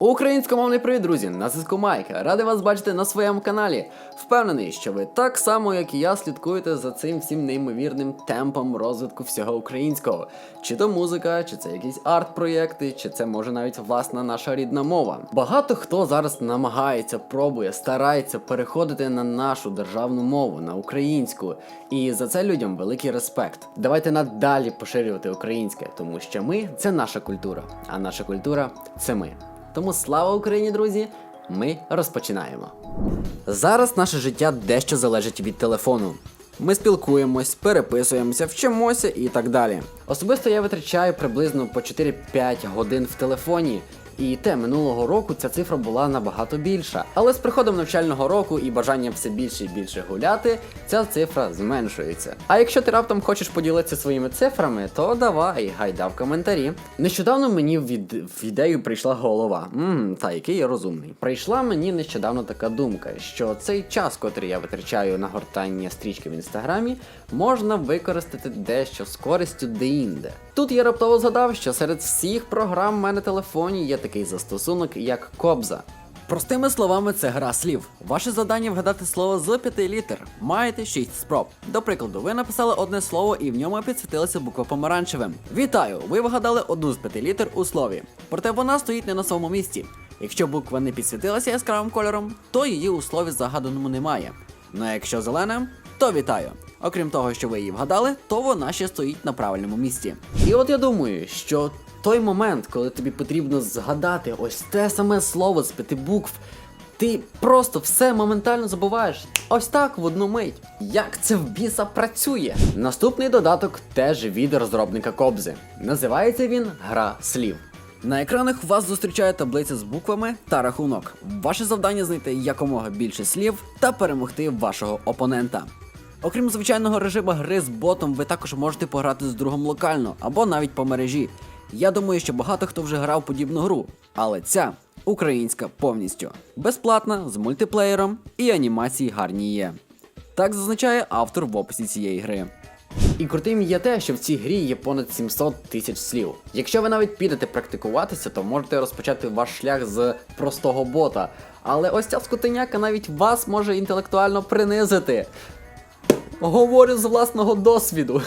Українськомовний привіт, друзі! На зв'язку Майк. Радий вас бачити на своєму каналі. Впевнений, що ви так само, як і я, слідкуєте за цим всім неймовірним темпом розвитку всього українського. Чи то музика, чи це якісь арт-проєкти, чи це може навіть власна наша рідна мова. Багато хто зараз намагається, пробує, старається переходити на нашу державну мову, на українську. І за це людям великий респект. Давайте надалі поширювати українське, тому що ми це наша культура, а наша культура це ми. Тому слава Україні, друзі! Ми розпочинаємо. Зараз наше життя дещо залежить від телефону. Ми спілкуємось, переписуємося, вчимося і так далі. Особисто я витрачаю приблизно по 4-5 годин в телефоні. І те минулого року ця цифра була набагато більша. Але з приходом навчального року і бажанням все більше і більше гуляти, ця цифра зменшується. А якщо ти раптом хочеш поділитися своїми цифрами, то давай, гайда в коментарі. Нещодавно мені від, в ідею прийшла голова. Ммм, та який я розумний. Прийшла мені нещодавно така думка, що цей час, котрий я витрачаю на гортання стрічки в інстаграмі, можна використати дещо з користю деінде. Тут я раптово згадав, що серед всіх програм в мене телефоні є такий застосунок, як Кобза. Простими словами, це гра слів. Ваше завдання вгадати слово з п'яти літер. Маєте 6 спроб. До прикладу, ви написали одне слово і в ньому підсвітилася буква помаранчевим. Вітаю! Ви вгадали одну з п'яти літер у слові. Проте вона стоїть не на своєму місці. Якщо буква не підсвітилася яскравим кольором, то її у слові загаданому немає. Ну а якщо зелена, то вітаю. Окрім того, що ви її вгадали, то вона ще стоїть на правильному місці. І от я думаю, що той момент, коли тобі потрібно згадати ось те саме слово з п'яти букв, ти просто все моментально забуваєш. Ось так в одну мить. Як це в біса працює? Наступний додаток теж від розробника Кобзи. Називається він Гра слів. На екранах вас зустрічає таблиця з буквами та рахунок. Ваше завдання знайти якомога більше слів та перемогти вашого опонента. Окрім звичайного режиму гри з ботом, ви також можете пограти з другом локально або навіть по мережі. Я думаю, що багато хто вже грав подібну гру, але ця українська повністю безплатна з мультиплеєром і анімації гарні є. Так зазначає автор в описі цієї гри. І крутим є те, що в цій грі є понад 700 тисяч слів. Якщо ви навіть підете практикуватися, то можете розпочати ваш шлях з простого бота. Але ось ця скотиняка навіть вас може інтелектуально принизити. Говорю з власного досвіду.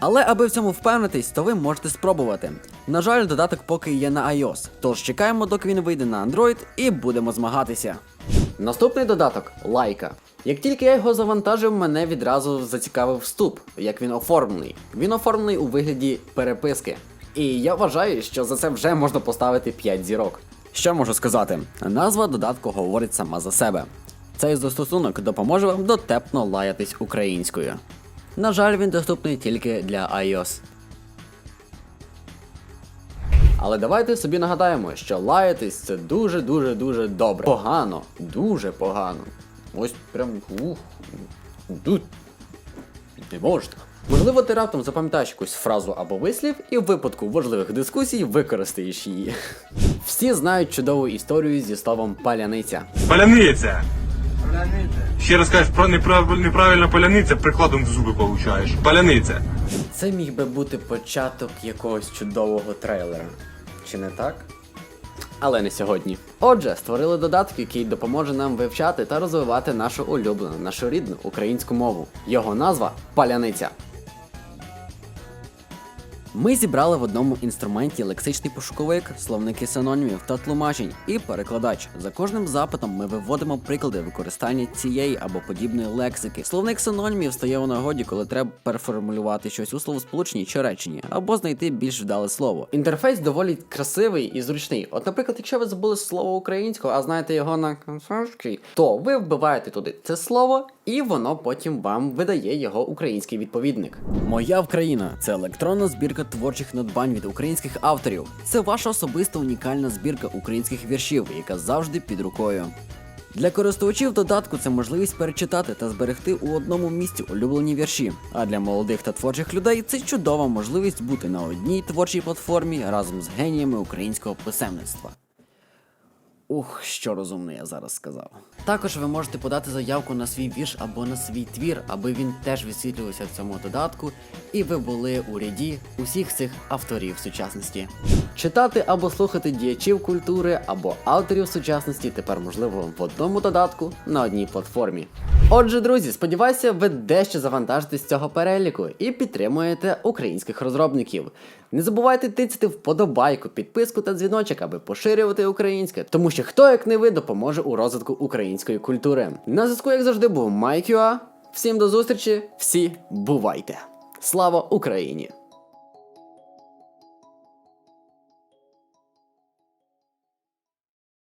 Але аби в цьому впевнитись, то ви можете спробувати. На жаль, додаток поки є на iOS, тож чекаємо, доки він вийде на Android і будемо змагатися. Наступний додаток лайка. Як тільки я його завантажив, мене відразу зацікавив вступ, як він оформлений. Він оформлений у вигляді переписки. І я вважаю, що за це вже можна поставити 5 зірок. Що можу сказати? Назва додатку говорить сама за себе. Цей застосунок допоможе вам дотепно лаятись українською. На жаль, він доступний тільки для iOS. Але давайте собі нагадаємо, що лаятись це дуже дуже добре. Погано, дуже погано. Ось прям ух, ду- не можна. Можливо, ти раптом запам'ятаєш якусь фразу або вислів, і в випадку важливих дискусій використаєш її. Всі знають чудову історію зі словом паляниця. Паляниця. Ще раз кажеш, про неправ... неправильна паляниця, прикладом в зуби получаєш. Паляниця. Це міг би бути початок якогось чудового трейлера. Чи не так? Але не сьогодні. Отже, створили додаток, який допоможе нам вивчати та розвивати нашу улюблену, нашу рідну українську мову. Його назва Паляниця. Ми зібрали в одному інструменті лексичний пошуковик, словники синонімів та тлумачень і перекладач. За кожним запитом ми виводимо приклади використання цієї або подібної лексики. Словник синонімів стає у нагоді, коли треба переформулювати щось у словосполученні чи реченні, або знайти більш вдале слово. Інтерфейс доволі красивий і зручний. От, наприклад, якщо ви забули слово українського, а знаєте його на то ви вбиваєте туди це слово, і воно потім вам видає його український відповідник. Моя Вкраїна це електронна збірка творчих надбань від українських авторів. Це ваша особиста унікальна збірка українських віршів, яка завжди під рукою. Для користувачів додатку це можливість перечитати та зберегти у одному місці улюблені вірші. А для молодих та творчих людей це чудова можливість бути на одній творчій платформі разом з геніями українського писемництва. Ух, що розумно я зараз сказав. Також ви можете подати заявку на свій вірш або на свій твір, аби він теж висвітлювався в цьому додатку, і ви були у ряді усіх цих авторів сучасності. Читати або слухати діячів культури або авторів сучасності тепер можливо в одному додатку на одній платформі. Отже, друзі, сподіваюся, ви дещо завантажитесь з цього переліку і підтримуєте українських розробників. Не забувайте тицяти вподобайку, підписку та дзвіночок, аби поширювати українське, тому що хто як не ви допоможе у розвитку української культури. На зв'язку, як завжди, був Майкюа. Всім до зустрічі, всі бувайте! Слава Україні!